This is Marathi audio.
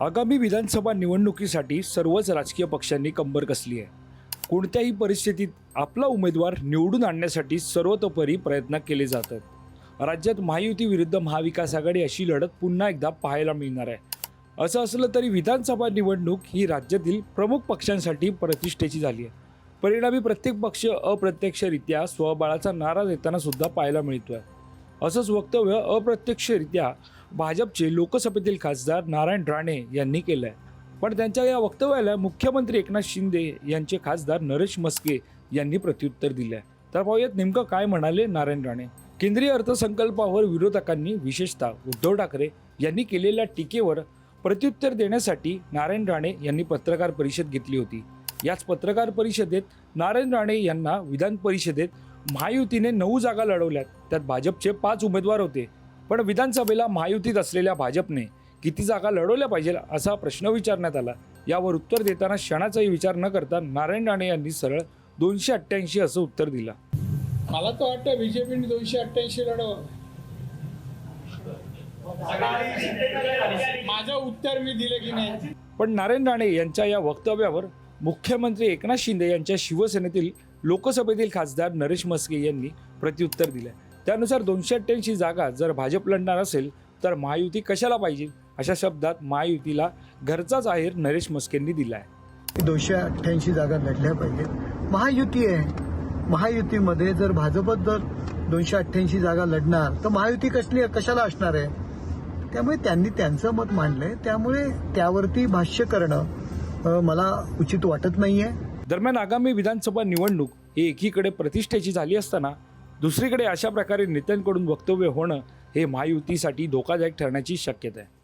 आगामी विधानसभा निवडणुकीसाठी सर्वच राजकीय पक्षांनी कंबर कसली आहे. कोणत्याही परिस्थितीत आपला उमेदवार निवडून आणण्यासाठी सर्वतोपरी प्रयत्न केले जातात. राज्यात महायुती विरुद्ध महाविकास आघाडी अशी लढत पुन्हा एकदा पाहायला मिळणार आहे. असं असलं तरी विधानसभा निवडणूक ही राज्यातील प्रमुख पक्षांसाठी प्रतिष्ठेची झाली आहे. परिणामी प्रत्येक पक्ष अप्रत्यक्षरित्या स्वबळाचा नारा देताना सुद्धा पाहायला मिळतोय. असंच वक्तव्य अप्रत्यक्षरित्या भाजपचे लोकसभेतील खासदार नारायण राणे यांनी केलं आहे पण त्यांच्या या वक्तव्याला मुख्यमंत्री एकनाथ शिंदे यांचे खासदार नरेश मस्के यांनी प्रत्युत्तर दिलं आहे तर पाहूयात नेमकं काय म्हणाले नारायण राणे. केंद्रीय अर्थसंकल्पावर विरोधकांनी विशेषतः उद्धव ठाकरे यांनी केलेल्या टीकेवर प्रत्युत्तर देण्यासाठी नारायण राणे यांनी पत्रकार परिषद घेतली होती. याच पत्रकार परिषदेत नारायण राणे यांना विधान परिषदेत महायुतीने नऊ जागा लढवल्यात. त्यात भाजपचे पाच उमेदवार होते. पण विधानसभेला महायुतीत असलेल्या भाजपने किती जागा लढवल्या पाहिजे असा प्रश्न विचारण्यात आला. यावर उत्तर देताना क्षणाचाही विचार न करता नारायण राणे यांनी सरळ दोनशे अठ्ठ्याऐंशी असं उत्तर दिलं. मला तर वाटतं बीजेपीने दोनशे अठ्ठ्याऐंशी लढव माझं उत्तर मी दिलं की नाही. पण नारायण राणे यांच्या या वक्तव्यावर मुख्यमंत्री एकनाथ शिंदे यांच्या शिवसेनेतील लोकसभेतील खासदार नरेश मस्के यांनी प्रत्युत्तर दिलं त्यानुसार दोनशे अठ्ठ्याऐंशी जागा जर भाजप लढणार असेल तर महायुती कशाला पाहिजे? अशा शब्दात महायुतीला घरचाच आहेर नरेश मस्केंनी दिला आहे दोनशे अठ्ठ्याऐंशी जागा लढल्या पाहिजेत महायुती आहे. महायुतीमध्ये जर भाजपच जर दोनशे अठ्ठ्याऐंशी जागा लढणार तर महायुती कसली कशाला असणार आहे? त्यामुळे त्यांनी त्यांचं मत मांडलंय. त्यामुळे त्यावरती भाष्य करणं मला उचित वाटत नाहीये. दरम्यान आगामी विधानसभा निवडणूक ही एकीकडे प्रतिष्ठेची झाली असताना दुसरीकडे अशा प्रकारे नेत्यांकडून वक्तव्य होणं हे महायुतीसाठी धोकादायक ठरण्याची शक्यता आहे.